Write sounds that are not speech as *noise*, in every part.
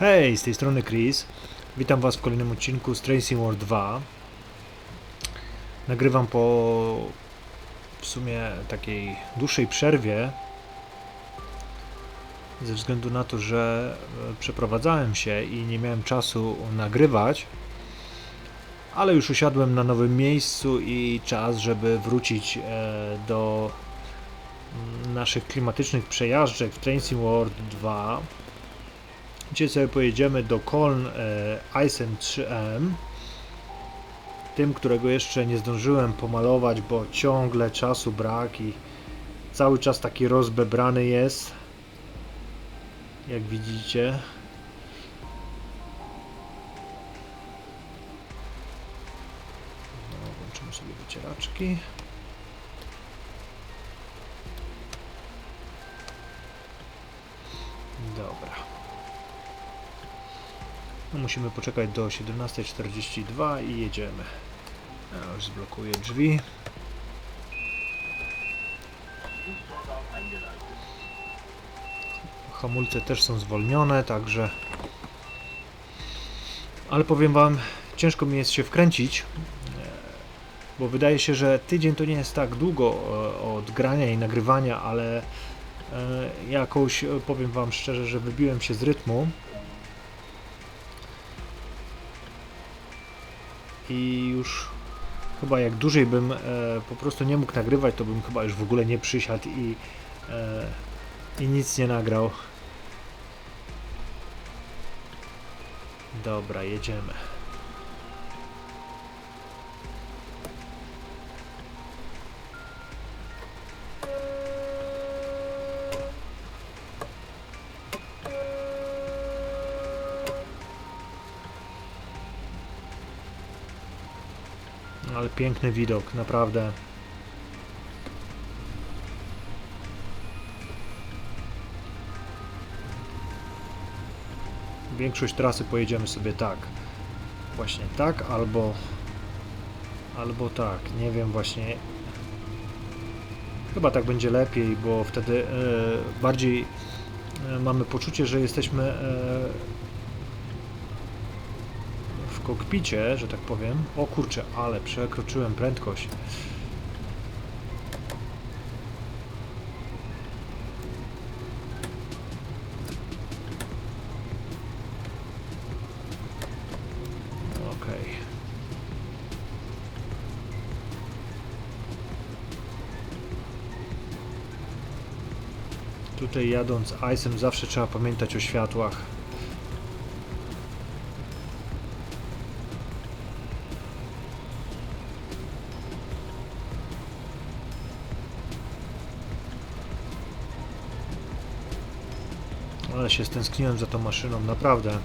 Hej, z tej strony Chris. Witam Was w kolejnym odcinku z Tracing World 2. Nagrywam po w sumie takiej dłuższej przerwie ze względu na to, że e, przeprowadzałem się i nie miałem czasu nagrywać, ale już usiadłem na nowym miejscu i czas, żeby wrócić e, do mm, naszych klimatycznych przejażdżek w Tracing World 2. Dzisiaj sobie pojedziemy do Koln e, Eisen 3M. Tym, którego jeszcze nie zdążyłem pomalować, bo ciągle czasu brak i cały czas taki rozbebrany jest. Jak widzicie. No, włączymy sobie wycieraczki. Musimy poczekać do 17.42 i jedziemy. Ja już zblokuję drzwi. Hamulce też są zwolnione, także... Ale powiem Wam, ciężko mi jest się wkręcić, e, bo wydaje się, że tydzień to nie jest tak długo e, od grania i nagrywania, ale e, jakoś e, powiem Wam szczerze, że wybiłem się z rytmu. I już chyba jak dłużej bym e, po prostu nie mógł nagrywać, to bym chyba już w ogóle nie przysiadł i, e, i nic nie nagrał. Dobra, jedziemy. Piękny widok, naprawdę. Większość trasy pojedziemy sobie tak. Właśnie tak, albo albo tak. Nie wiem właśnie. Chyba tak będzie lepiej, bo wtedy e, bardziej e, mamy poczucie, że jesteśmy e, kokpicie, że tak powiem. O kurczę, ale przekroczyłem prędkość. Tutaj jadąc Ice'em zawsze trzeba pamiętać o światłach. Ale się stęskniłem za tą maszyną, naprawdę.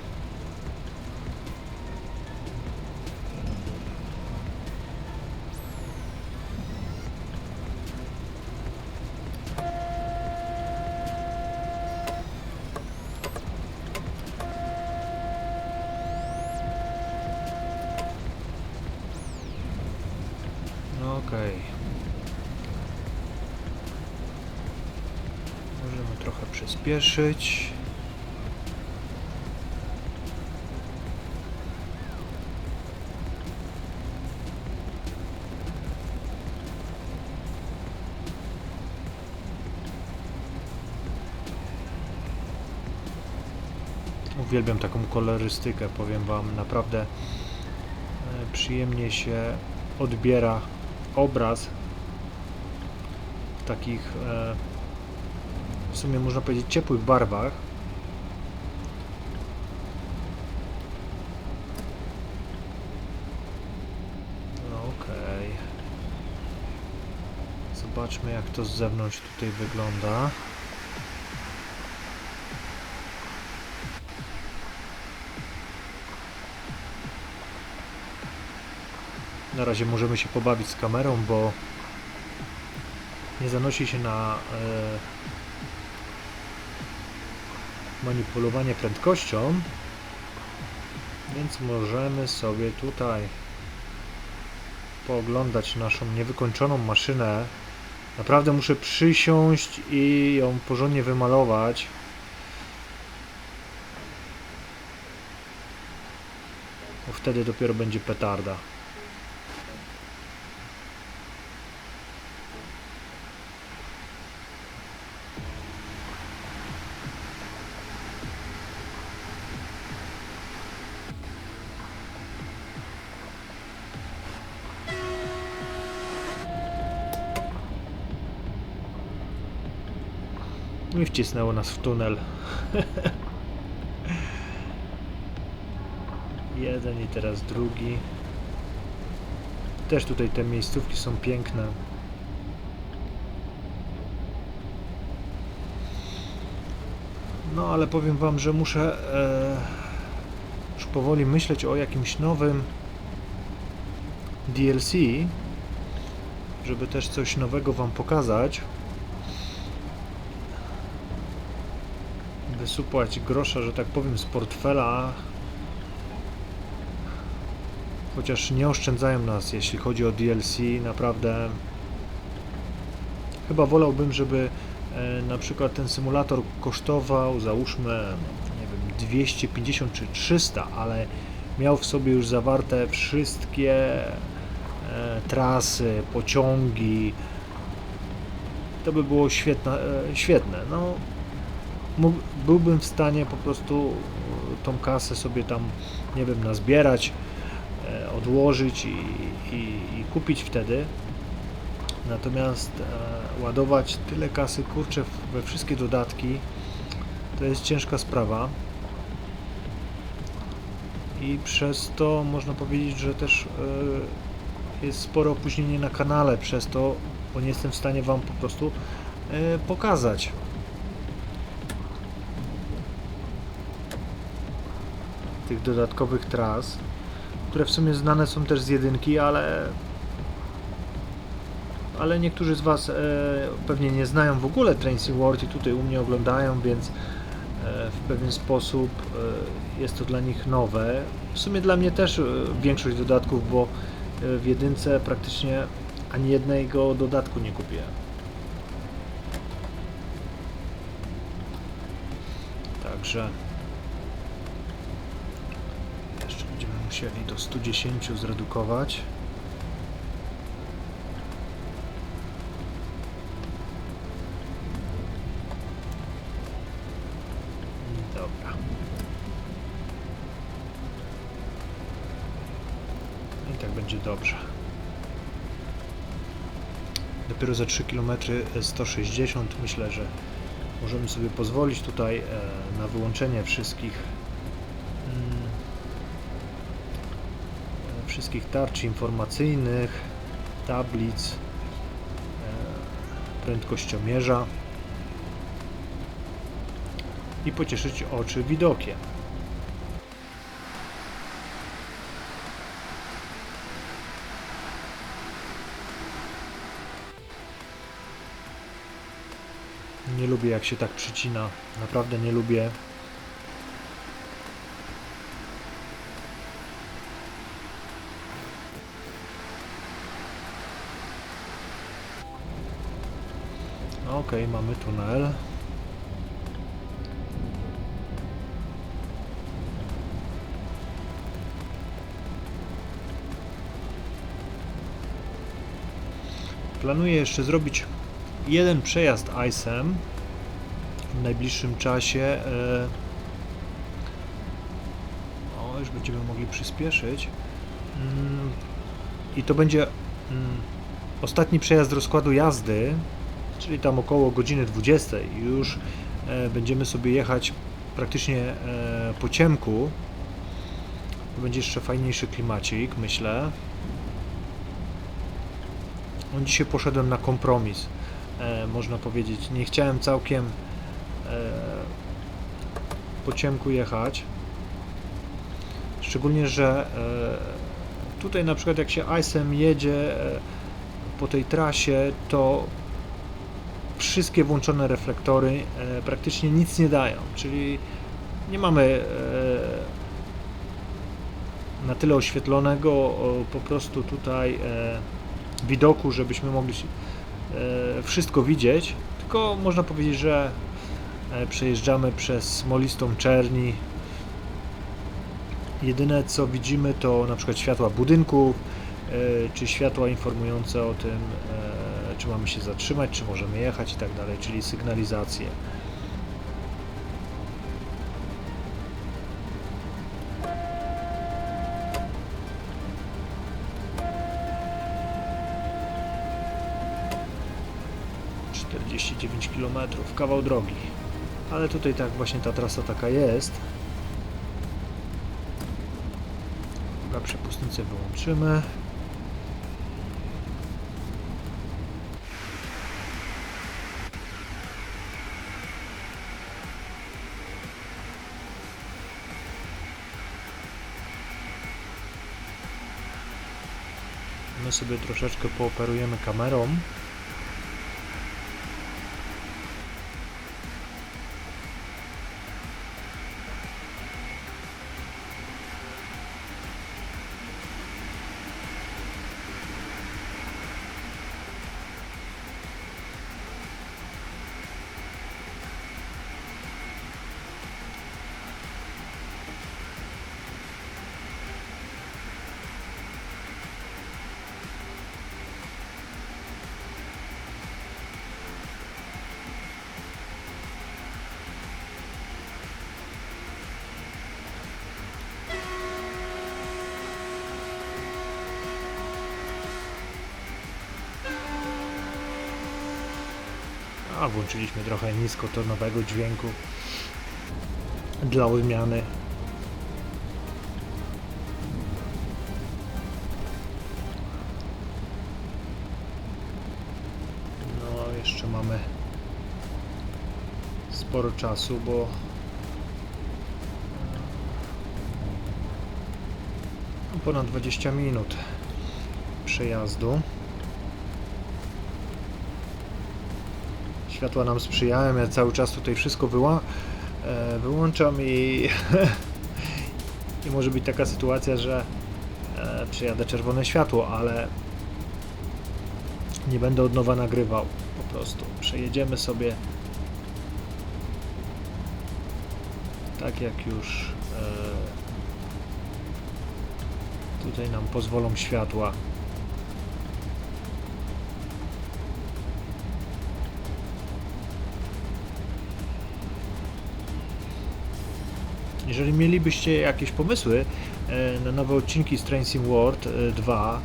No Okej. Możemy trochę przyspieszyć. Uwielbiam taką kolorystykę, powiem Wam, naprawdę e, przyjemnie się odbiera obraz w takich e, w sumie można powiedzieć ciepłych barwach. No okej. Zobaczmy jak to z zewnątrz tutaj wygląda. Na razie możemy się pobawić z kamerą, bo nie zanosi się na e, manipulowanie prędkością, więc możemy sobie tutaj pooglądać naszą niewykończoną maszynę. Naprawdę muszę przysiąść i ją porządnie wymalować. Bo wtedy dopiero będzie petarda. Wcisnęło nas w tunel. *laughs* Jeden i teraz drugi. Też tutaj te miejscówki są piękne. No ale powiem wam, że muszę e, już powoli myśleć o jakimś nowym DLC, żeby też coś nowego wam pokazać. Wysupłać grosza, że tak powiem, z portfela chociaż nie oszczędzają nas, jeśli chodzi o DLC, naprawdę chyba wolałbym, żeby e, na przykład ten symulator kosztował, załóżmy, nie wiem, 250 czy 300, ale miał w sobie już zawarte wszystkie e, trasy, pociągi. To by było świetne, świetne. No, mógł, byłbym w stanie po prostu e, tą kasę sobie tam, nie wiem, nazbierać, e, odłożyć i, i, i kupić wtedy. Natomiast e, ładować tyle kasy, kurczę, we wszystkie dodatki, to jest ciężka sprawa. I przez to można powiedzieć, że też jest spore opóźnienie na kanale, przez to, bo nie jestem w stanie Wam po prostu pokazać. Tych dodatkowych tras, które w sumie znane są też z jedynki, ale ale niektórzy z Was e, pewnie nie znają w ogóle Tracing World i tutaj u mnie oglądają, więc e, w pewien sposób e, jest to dla nich nowe. W sumie dla mnie też e, większość dodatków, bo e, w jedynce praktycznie ani jednego dodatku nie kupiłem. Także musieli do 110 zredukować. Dobra. I tak będzie dobrze. Dopiero za 3 km 160 myślę, że możemy sobie pozwolić tutaj e, na wyłączenie wszystkich mm, e, wszystkich tarcz informacyjnych, tablic, e, prędkościomierza i pocieszyć oczy widokiem. Nie lubię jak się tak przycina. Naprawdę nie lubię. Okej, mamy tunel. Planuję jeszcze zrobić jeden przejazd ICEM w najbliższym czasie. e, O, już będziemy mogli przyspieszyć. Mm, I to będzie mm, ostatni przejazd rozkładu jazdy, czyli tam około godziny 20. Już e, będziemy sobie jechać praktycznie e, po ciemku. Będzie jeszcze fajniejszy klimacik, myślę. No, dzisiaj poszedłem na kompromis, e, można powiedzieć. Nie chciałem całkiem po ciemku jechać. Szczególnie, że tutaj na przykład jak się ICEM jedzie po tej trasie, to wszystkie włączone reflektory e, praktycznie nic nie dają, czyli nie mamy e, na tyle oświetlonego po prostu tutaj e, widoku, żebyśmy mogli wszystko widzieć, tylko można powiedzieć, że przejeżdżamy przez smolistą czerni. Jedyne co widzimy to na przykład światła budynków, czy światła informujące o tym, czy mamy się zatrzymać, czy możemy jechać i tak dalej, czyli sygnalizację. Kilometrów, kawał drogi. Ale tutaj tak właśnie ta trasa taka jest. Dobra, przepustnicę wyłączymy. My sobie troszeczkę pooperujemy kamerą. A włączyliśmy trochę niskotonowego dźwięku dla odmiany. No, jeszcze mamy sporo czasu, bo ponad 20 minut przejazdu. Światła nam sprzyjają, ja cały czas tutaj wszystko wyła e, wyłączam i, *laughs* i może być taka sytuacja, że e, przejadę czerwone światło, ale nie będę od nowa nagrywał. Po prostu przejedziemy sobie tak jak już e, tutaj nam pozwolą światła. Jeżeli mielibyście jakieś pomysły e, na nowe odcinki z Tracing World e, 2,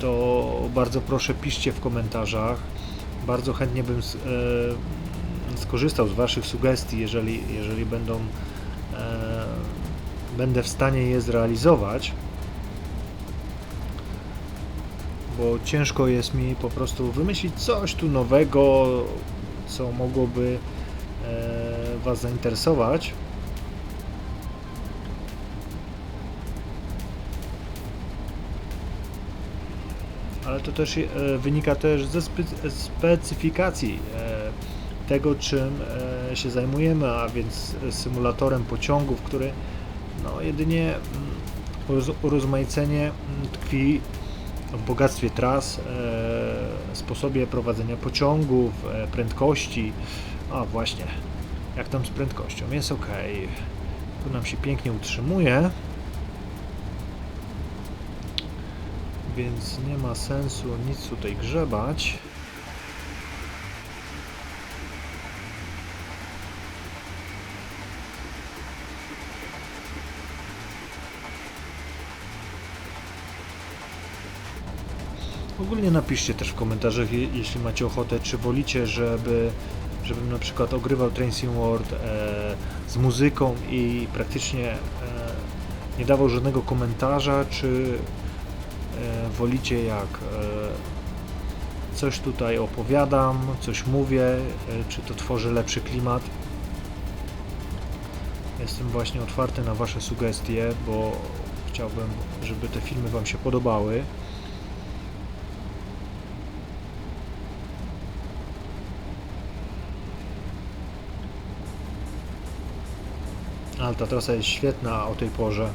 to bardzo proszę piszcie w komentarzach. Bardzo chętnie bym e, skorzystał z Waszych sugestii, jeżeli, jeżeli będą, e, będę w stanie je zrealizować. Bo ciężko jest mi po prostu wymyślić coś tu nowego, co mogłoby e, Was zainteresować. To też e, wynika też ze spe- specyfikacji e, tego, czym e, się zajmujemy, a więc symulatorem pociągów, który no, jedynie mm, uroz- urozmaicenie mm, tkwi w bogactwie tras, sposobie prowadzenia pociągów, prędkości. A właśnie, jak tam z prędkością? Jest ok. Tu nam się pięknie utrzymuje. Więc nie ma sensu nic tutaj grzebać. Ogólnie napiszcie też w komentarzach, je- jeśli macie ochotę, czy wolicie, żeby żebym na przykład ogrywał Tracing World e, z muzyką i praktycznie e, nie dawał żadnego komentarza, czy wolicie jak e, coś tutaj opowiadam, coś mówię, e, czy to tworzy lepszy klimat. Jestem właśnie otwarty na Wasze sugestie, bo chciałbym, żeby te filmy Wam się podobały. Ale ta trasa jest świetna o tej porze.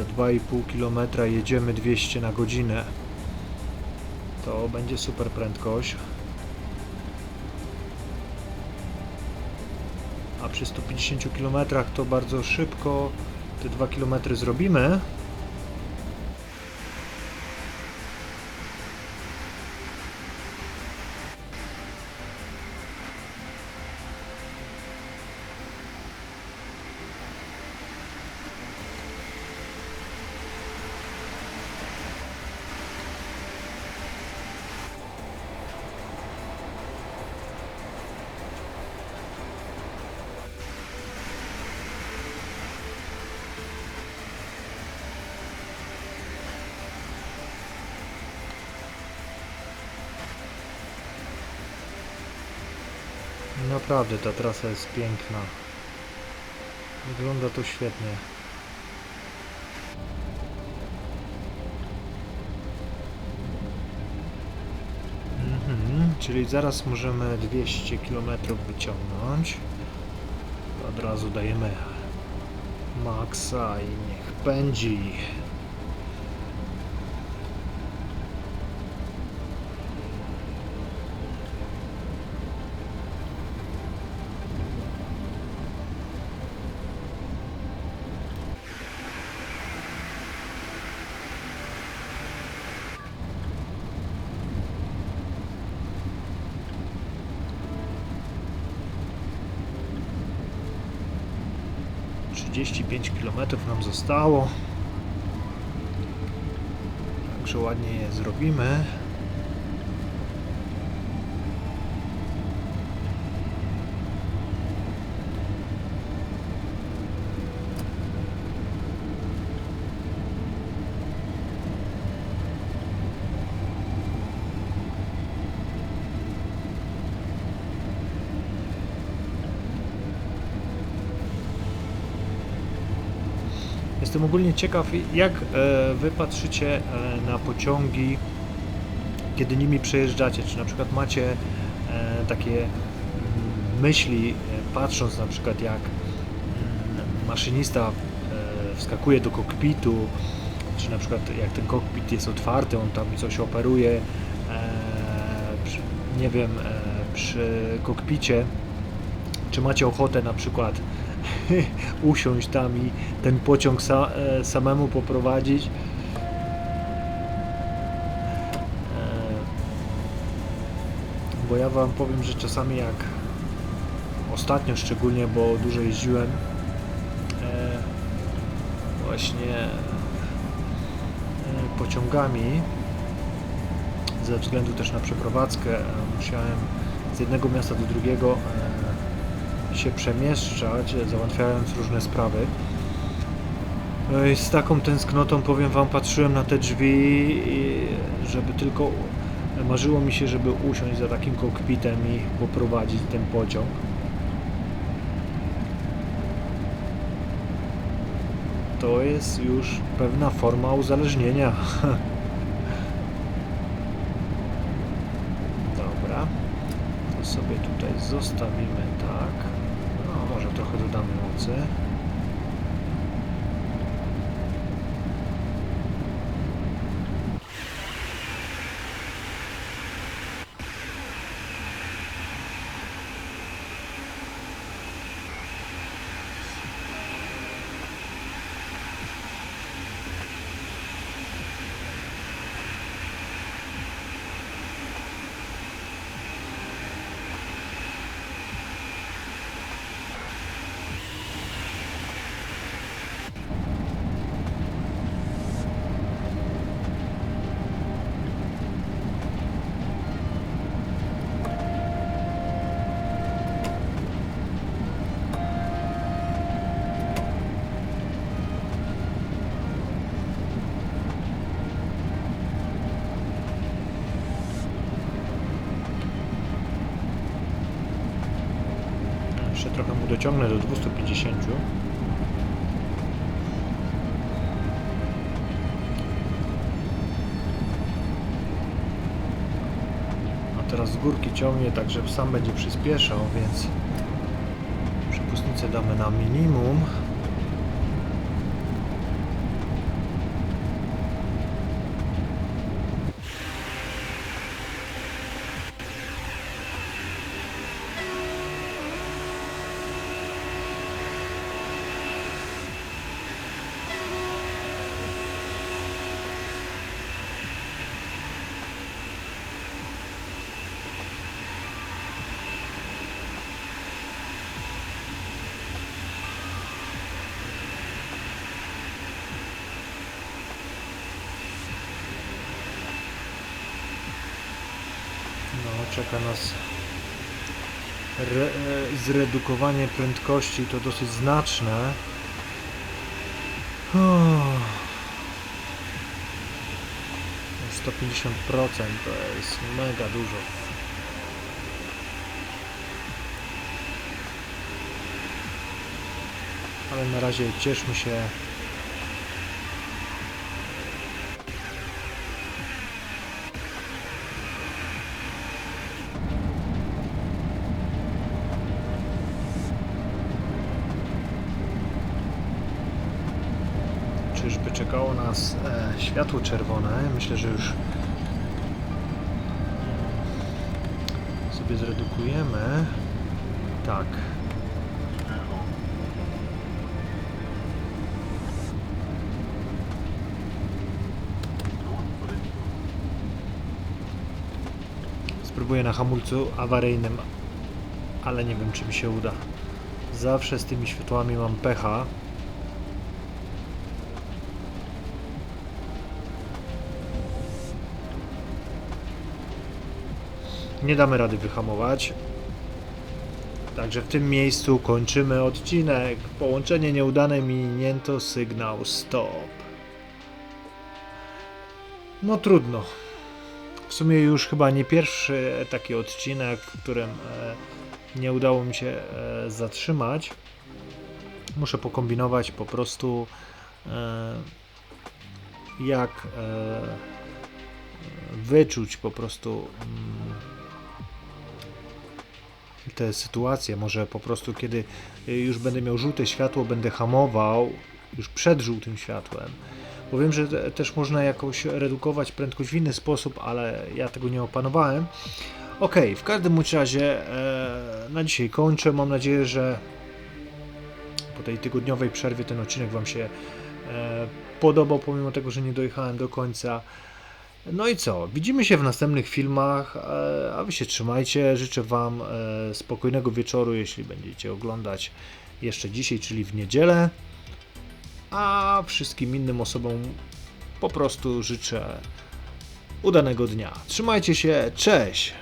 Za 2,5 km jedziemy 200 na godzinę. To będzie super prędkość. a przy 150 km to bardzo szybko te 2 km zrobimy. Naprawdę ta trasa jest piękna. Wygląda to świetnie. Mhm, czyli zaraz możemy 200 km wyciągnąć. Od razu dajemy maksa i niech pędzi. Trzydzieści pięć kilometrów nam zostało. Także ładnie je zrobimy. Jestem ogólnie ciekaw, jak e, wy patrzycie e, na pociągi, kiedy nimi przejeżdżacie. Czy na przykład macie e, takie mm, myśli, patrząc na przykład jak mm, maszynista wskakuje do kokpitu, czy na przykład jak ten kokpit jest otwarty, on tam coś operuje, nie wiem, przy kokpicie, czy macie ochotę na przykład *laughs* usiąść tam i ten pociąg sa, e, samemu poprowadzić. E, bo ja Wam powiem, że czasami jak ostatnio szczególnie, bo dużo jeździłem e, właśnie pociągami ze względu też na przeprowadzkę musiałem z jednego miasta do drugiego się przemieszczać, załatwiając różne sprawy. No i z taką tęsknotą powiem Wam, patrzyłem na te drzwi, żeby tylko marzyło mi się, żeby usiąść za takim kokpitem i poprowadzić ten pociąg. To jest już pewna forma uzależnienia. *laughs* Dobra, to sobie tutaj zostawimy sir. Dociągnę do 250. A teraz z górki ciągnie, także sam będzie przyspieszał, więc przepustnicę damy na minimum. Czeka nas re, e, zredukowanie prędkości to dosyć znaczne. Uff. 150% to jest mega dużo. Ale na razie cieszmy się. Czyżby czekało nas e, światło czerwone? Myślę, że już sobie zredukujemy. Tak. Spróbuję na hamulcu awaryjnym, ale nie wiem, czy mi się uda. Zawsze z tymi światłami mam pecha. Nie damy rady wyhamować. Także w tym miejscu kończymy odcinek. Połączenie nieudane, minięto sygnał stop. No trudno. W sumie już chyba nie pierwszy taki odcinek, w którym e, nie udało mi się e, zatrzymać. Muszę pokombinować po prostu e, jak wyczuć po prostu mm, te sytuacje. Może po prostu kiedy y, już będę miał żółte światło, będę hamował już przed żółtym światłem. Bo wiem, że te- też można jakoś redukować prędkość w inny sposób, ale ja tego nie opanowałem. Ok, w każdym razie e, na dzisiaj kończę. Mam nadzieję, że po tej tygodniowej przerwie ten odcinek Wam się e, podobał, pomimo tego, że nie dojechałem do końca. No i co? Widzimy się w następnych filmach, e, a Wy się trzymajcie. Życzę Wam e, spokojnego wieczoru, jeśli będziecie oglądać jeszcze dzisiaj, czyli w niedzielę. A wszystkim innym osobom po prostu życzę udanego dnia. Trzymajcie się, cześć!